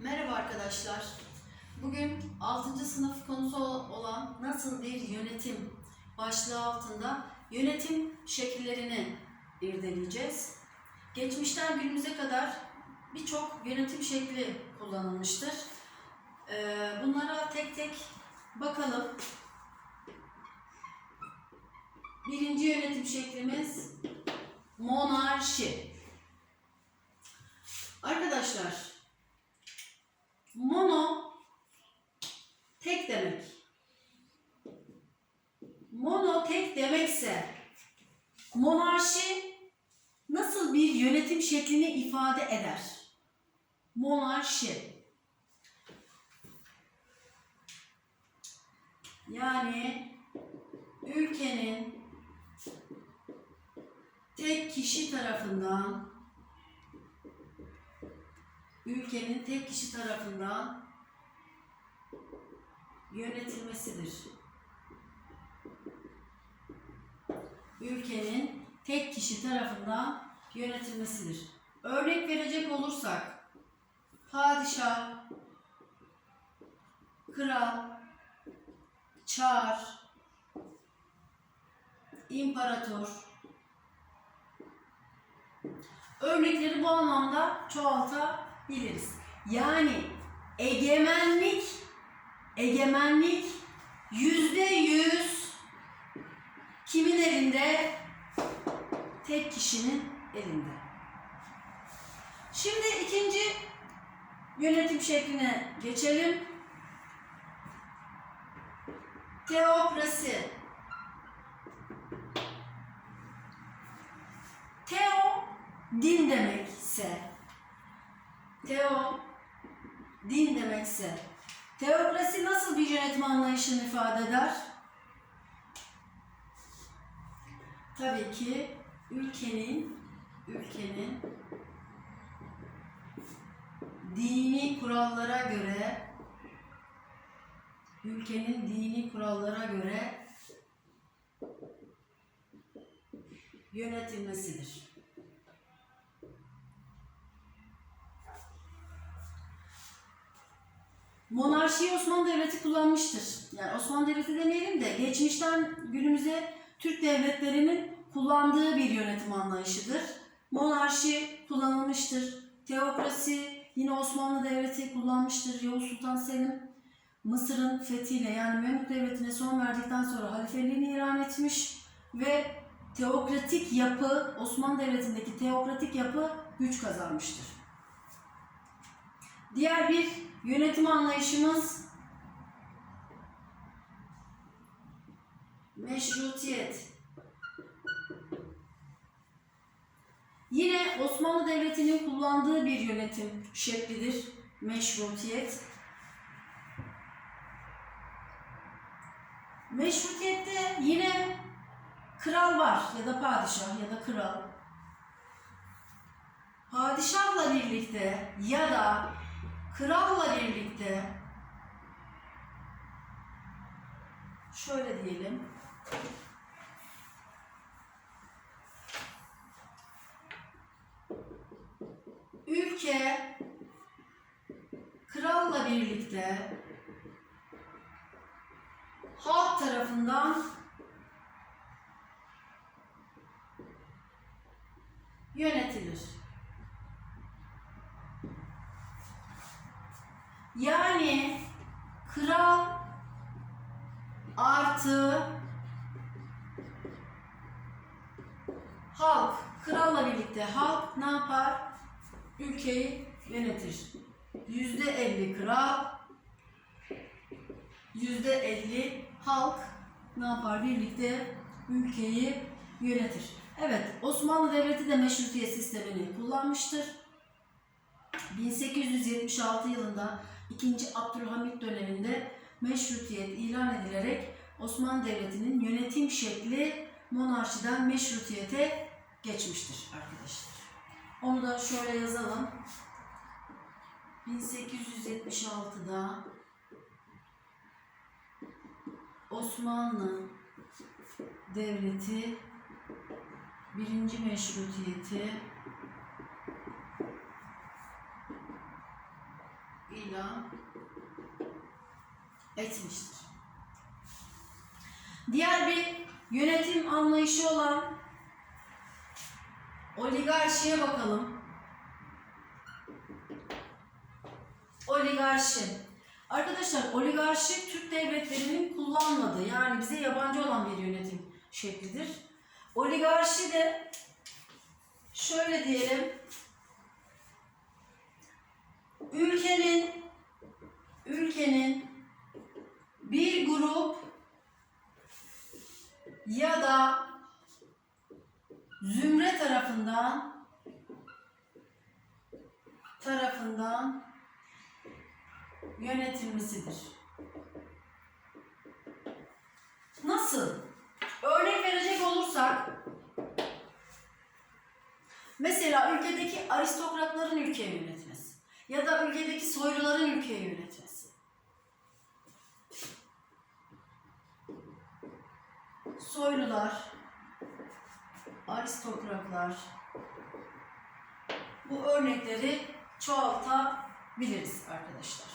Merhaba arkadaşlar. Bugün 6. sınıf konusu olan nasıl bir yönetim başlığı altında yönetim şekillerini irdeleyeceğiz. Geçmişten günümüze kadar birçok yönetim şekli kullanılmıştır. Ee, Bunlara tek tek bakalım. Birinci yönetim şeklimiz monarşi. Arkadaşlar, mono tek demek. Mono tek demekse monarşi nasıl bir yönetim şeklini ifade eder? Monarşi. Yani ülkenin tek kişi tarafından ülkenin tek kişi tarafından yönetilmesidir. Ülkenin tek kişi tarafından yönetilmesidir. Örnek verecek olursak padişah, kral, çar, imparator, örnekleri bu anlamda çoğaltabiliriz. Yani egemenlik, egemenlik yüzde yüz kimin elinde? Tek kişinin elinde. Şimdi ikinci yönetim şekline geçelim. Teokrasi. Teo din demekse, teo din demekse, teokrasi nasıl bir yönetim anlayışını ifade eder? Tabii ki ülkenin ülkenin dini kurallara göre ülkenin dini kurallara göre yönetilmesidir. Monarşiyi Osmanlı Devleti kullanmıştır. Yani Osmanlı Devleti demeyelim de geçmişten günümüze Türk devletlerinin kullandığı bir yönetim anlayışıdır. Monarşi kullanılmıştır. Teokrasi yine Osmanlı Devleti kullanmıştır. Yavuz Sultan Selim Mısır'ın fethiyle yani Memlük Devleti'ne son verdikten sonra halifeliğini ilan etmiş ve teokratik yapı, Osmanlı Devleti'ndeki teokratik yapı güç kazanmıştır. Diğer bir yönetim anlayışımız meşrutiyet. Yine Osmanlı Devleti'nin kullandığı bir yönetim şeklidir meşrutiyet. Meşrutiyette yine kral var ya da padişah ya da kral. Padişahla birlikte ya da kralla birlikte şöyle diyelim. Ülke kralla birlikte halk tarafından yönetilir. Yani kral artı halk, kralla birlikte halk ne yapar? Ülkeyi yönetir. Yüzde elli kral, yüzde elli halk ne yapar? Birlikte ülkeyi yönetir. Evet, Osmanlı Devleti de meşrutiyet sistemini kullanmıştır. 1876 yılında 2. Abdülhamit döneminde meşrutiyet ilan edilerek Osmanlı Devleti'nin yönetim şekli monarşiden meşrutiyete geçmiştir arkadaşlar. Onu da şöyle yazalım. 1876'da Osmanlı Devleti birinci meşrutiyeti ilan etmiştir. Diğer bir yönetim anlayışı olan oligarşiye bakalım. Oligarşi. Arkadaşlar oligarşi Türk devletlerinin kullanmadığı yani bize yabancı olan bir yönetim şeklidir. Oligarşi de şöyle diyelim ülkenin ülkenin bir grup ya da zümre tarafından tarafından yönetilmesidir. Nasıl? Örnek verecek olursak mesela ülkedeki aristokratların ülkeyi yönetmesi ya da ülkedeki soyluların ülkeyi yönetmesi. Soylular, aristokratlar bu örnekleri çoğaltabiliriz arkadaşlar.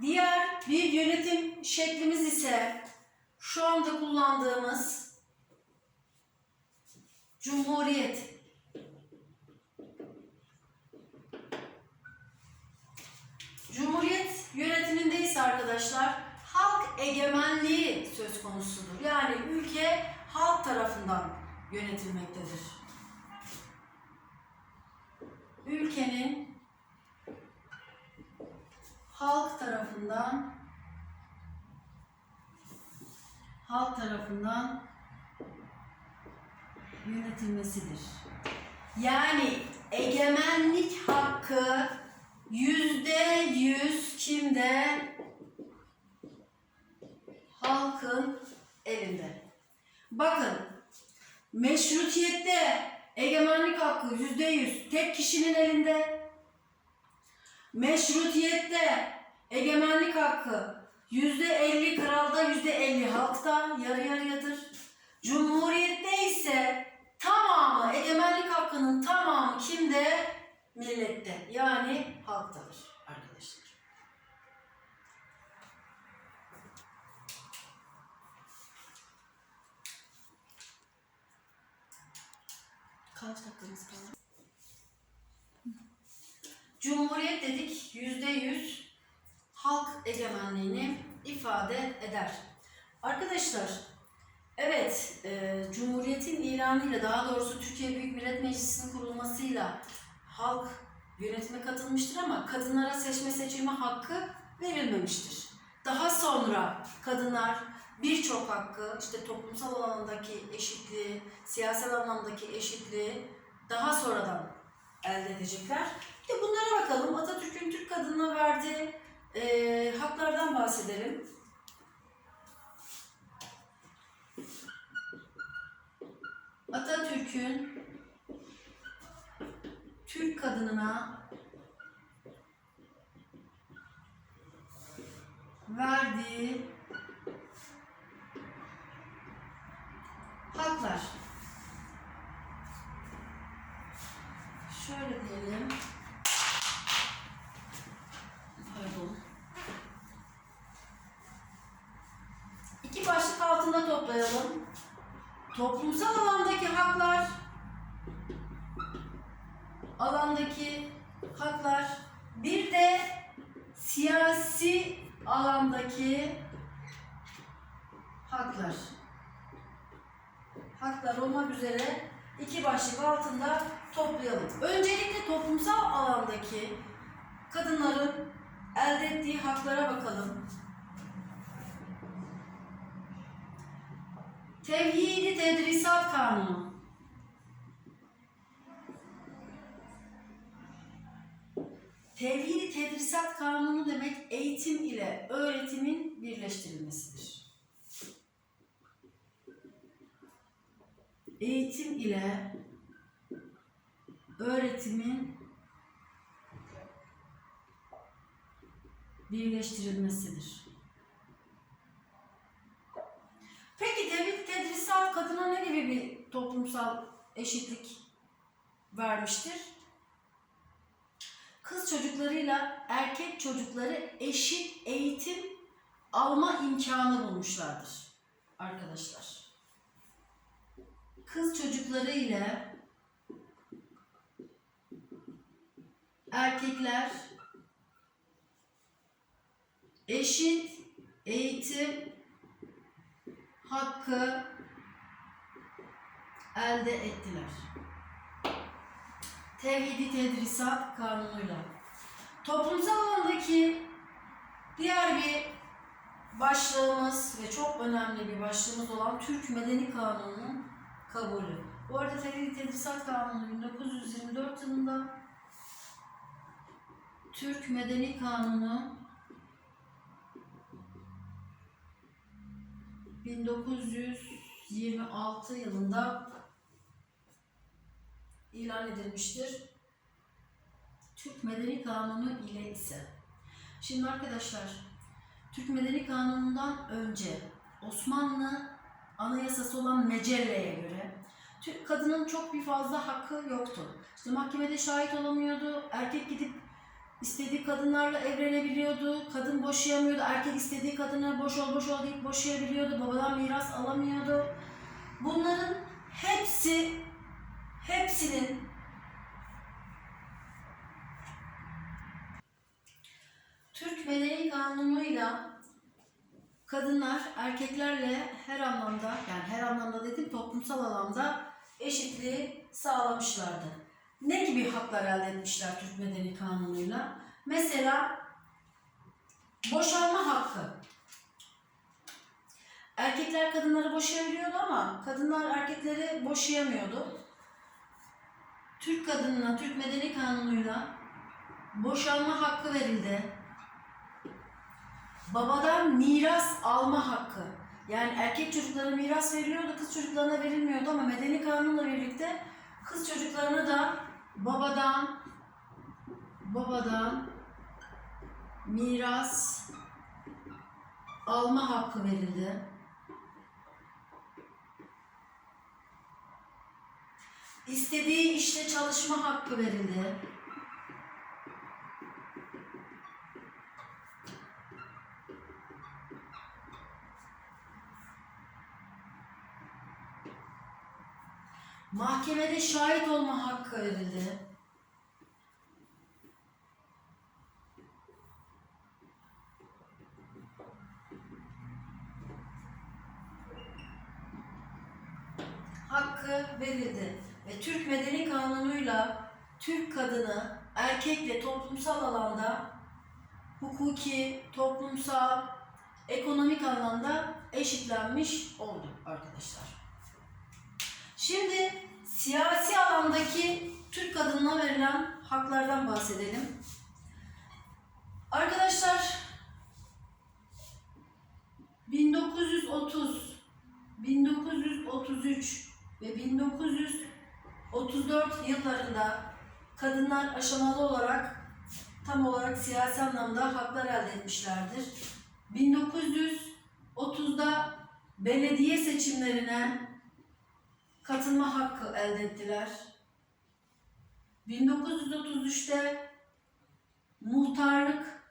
Diğer bir yönetim şeklimiz ise şu anda kullandığımız Cumhuriyet. Cumhuriyet yönetiminde ise arkadaşlar halk egemenliği söz konusudur. Yani ülke halk tarafından yönetilmektedir. Ülkenin halk tarafından halk tarafından yönetilmesidir. Yani egemenlik hakkı yüzde yüz kimde? Halkın elinde. Bakın meşrutiyette egemenlik hakkı yüzde yüz tek kişinin elinde. Meşrutiyette egemenlik hakkı yüzde elli kralda yüzde elli halkta yarı yarıyadır. Cumhuriyette ise tamamı egemenlik hakkının tamamı kimde? Millette yani halktadır arkadaşlar. Kaç dakikamız kaldı? Cumhuriyet dedik yüzde yüz halk egemenliğini ifade eder. Arkadaşlar, evet e, Cumhuriyet'in ilanıyla daha doğrusu Türkiye Büyük Millet Meclisi'nin kurulmasıyla halk yönetime katılmıştır ama kadınlara seçme seçilme hakkı verilmemiştir. Daha sonra kadınlar birçok hakkı, işte toplumsal alandaki eşitliği, siyasal anlamdaki eşitliği daha sonradan elde edecekler. Bir de bunlara bakalım. Atatürk'ün Türk kadınına verdiği e, haklardan bahsedelim. Atatürk'ün Türk kadınına verdiği haklar. Şöyle diyelim. Pardon. İki başlık altında toplayalım. Toplumsal alandaki haklar, alandaki haklar, bir de siyasi alandaki haklar. Haklar olmak üzere iki başlık altında toplayalım. Öncelikle toplumsal alandaki kadınların elde ettiği haklara bakalım. Tevhidi Tedrisat Kanunu. Tevhidi Tedrisat Kanunu demek eğitim ile öğretimin birleştirilmesidir. Eğitim ile öğretimin birleştirilmesidir. Peki tevhid tedrisat kadına ne gibi bir toplumsal eşitlik vermiştir? kız çocuklarıyla erkek çocukları eşit eğitim alma imkanı bulmuşlardır arkadaşlar. Kız çocukları ile erkekler eşit eğitim hakkı elde ettiler. Tevhidi Tedrisat Kanunu'yla. Toplumsal alandaki diğer bir başlığımız ve çok önemli bir başlığımız olan Türk Medeni Kanunu'nun kabulü. Bu arada Tevhidi Tedrisat Kanunu 1924 yılında Türk Medeni Kanunu 1926 yılında ilan edilmiştir. Türk Medeni Kanunu ile ise. Şimdi arkadaşlar, Türk Medeni Kanunu'ndan önce Osmanlı Anayasası olan Mecelle'ye göre kadının çok bir fazla hakkı yoktu. İşte mahkemede şahit olamıyordu, erkek gidip istediği kadınlarla evlenebiliyordu, kadın boşayamıyordu, erkek istediği kadına boş ol boş ol deyip boşayabiliyordu, babadan miras alamıyordu. Bunların hepsi, hepsinin Türk Medeni Kanunu'yla kadınlar erkeklerle her anlamda yani her anlamda dedim toplumsal alanda eşitliği sağlamışlardı. Ne gibi haklar elde etmişler Türk Medeni Kanunu'yla? Mesela boşanma hakkı. Erkekler kadınları boşayabiliyordu ama kadınlar erkekleri boşayamıyordu. Türk kadınına Türk Medeni Kanunu'yla boşanma hakkı verildi babadan miras alma hakkı. Yani erkek çocuklara miras veriliyordu, kız çocuklarına verilmiyordu ama medeni kanunla birlikte kız çocuklarına da babadan babadan miras alma hakkı verildi. İstediği işte çalışma hakkı verildi. Mahkemede şahit olma hakkı verildi. Hakkı verildi. Ve Türk Medeni Kanunu'yla Türk kadını erkekle toplumsal alanda hukuki, toplumsal, ekonomik anlamda eşitlenmiş oldu arkadaşlar. Şimdi siyasi alandaki Türk kadınına verilen haklardan bahsedelim. Arkadaşlar 1930, 1933 ve 1934 yıllarında kadınlar aşamalı olarak tam olarak siyasi anlamda haklar elde etmişlerdir. 1930'da belediye seçimlerine katılma hakkı elde ettiler. 1933'te muhtarlık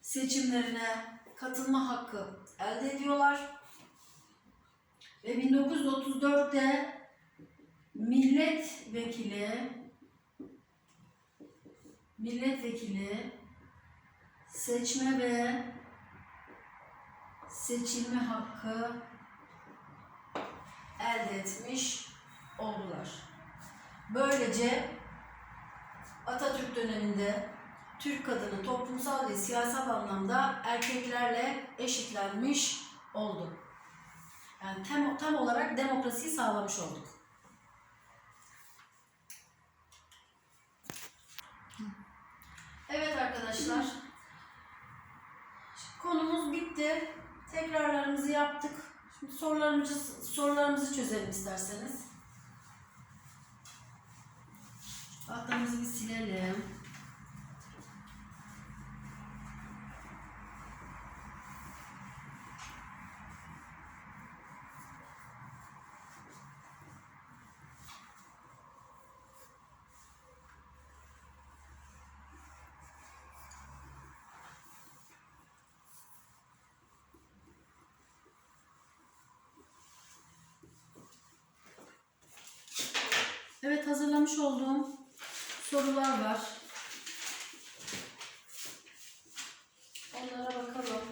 seçimlerine katılma hakkı elde ediyorlar. Ve 1934'te milletvekili milletvekili seçme ve seçilme hakkı elde etmiş oldular. Böylece Atatürk döneminde Türk kadını toplumsal ve siyasal anlamda erkeklerle eşitlenmiş oldu. Yani tam, tam olarak demokrasiyi sağlamış olduk. Evet arkadaşlar. Konumuz bitti. Tekrarlarımızı yaptık. Sorularımızı, sorularımızı çözelim isterseniz. Tahtamızı bir silelim. Evet hazırlamış olduğum sorular var. Onlara bakalım.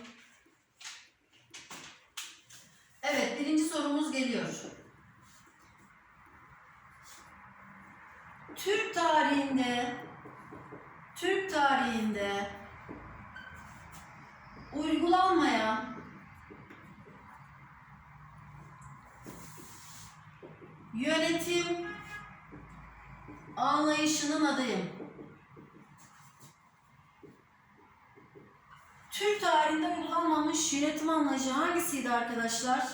Evet birinci sorumuz geliyor. Türk tarihinde Türk tarihinde uygulanmayan yönetim anlayışının adayım. Türk tarihinde uygulanmamış yönetim anlayışı hangisiydi arkadaşlar?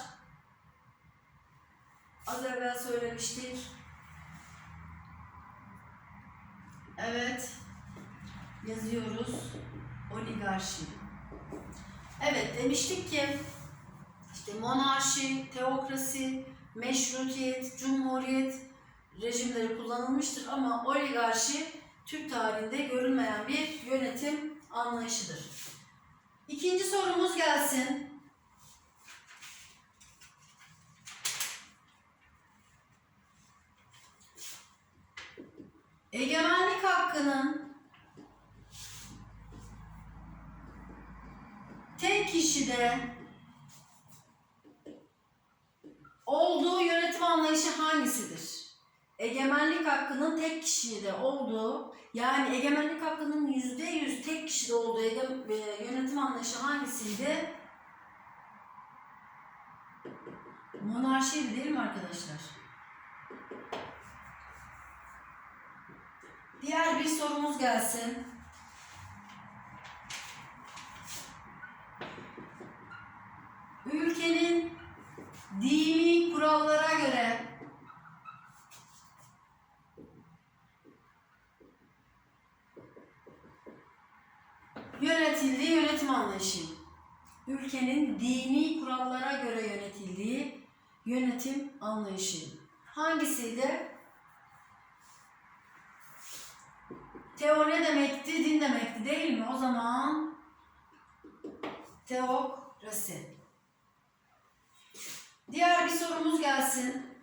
Az evvel söylemiştik. Evet. Yazıyoruz. Oligarşi. Evet demiştik ki işte monarşi, teokrasi, meşrutiyet, cumhuriyet rejimleri kullanılmıştır ama oligarşi Türk tarihinde görülmeyen bir yönetim anlayışıdır. İkinci sorumuz gelsin. Egemenlik hakkının tek kişide olduğu yönetim anlayışı hangisidir? Egemenlik hakkının tek kişide olduğu, yani egemenlik hakkının yüzde yüz tek kişide olduğu e, yönetim anlayışı hangisiydi? Monarşiydi değil mi arkadaşlar? Diğer bir sorumuz gelsin. Ülkenin dini kurallara göre yönetildiği yönetim anlayışı. Ülkenin dini kurallara göre yönetildiği yönetim anlayışı. Hangisiydi? Teo ne demekti? Din demekti değil mi? O zaman teokrasi. Diğer bir sorumuz gelsin.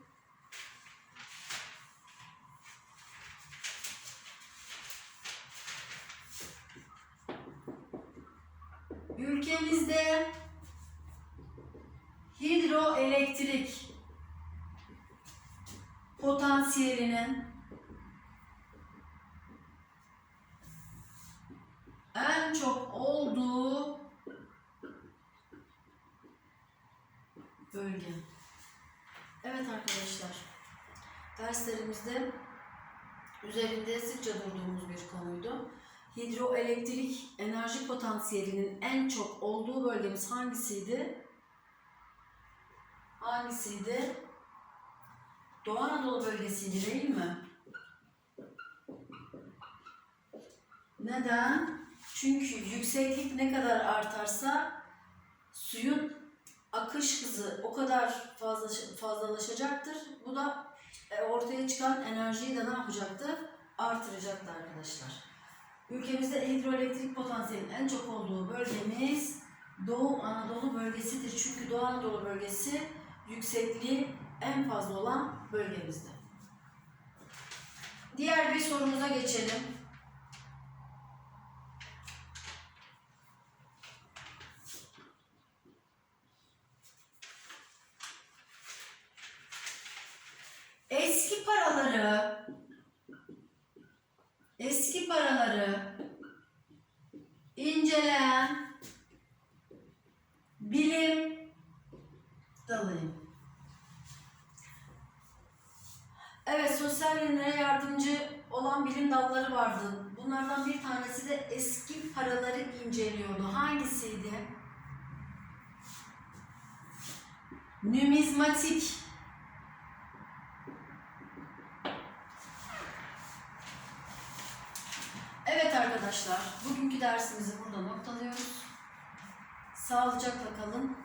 Ülkemizde hidroelektrik potansiyelinin en çok olduğu bölge. Evet arkadaşlar, derslerimizde üzerinde sıkça durduğumuz bir konuydu. Hidroelektrik enerji potansiyelinin en çok olduğu bölgemiz hangisiydi? Hangisiydi? Doğu Anadolu bölgesiydi değil mi? Neden? Çünkü yükseklik ne kadar artarsa suyun akış hızı o kadar fazla fazlalaşacaktır. Bu da e, ortaya çıkan enerjiyi de ne yapacaktı? Artıracaktı arkadaşlar. Ülkemizde hidroelektrik potansiyelinin en çok olduğu bölgemiz Doğu Anadolu bölgesidir. Çünkü Doğu Anadolu bölgesi yüksekliği en fazla olan bölgemizde. Diğer bir sorumuza geçelim. Eski paraları eski paraları inceleyen bilim dalıyım. Evet, sosyal bilimlere yardımcı olan bilim dalları vardı. Bunlardan bir tanesi de eski paraları inceliyordu. Hangisiydi? Numizmatik. Evet arkadaşlar, bugünkü dersimizi burada noktalıyoruz. Sağlıcakla kalın.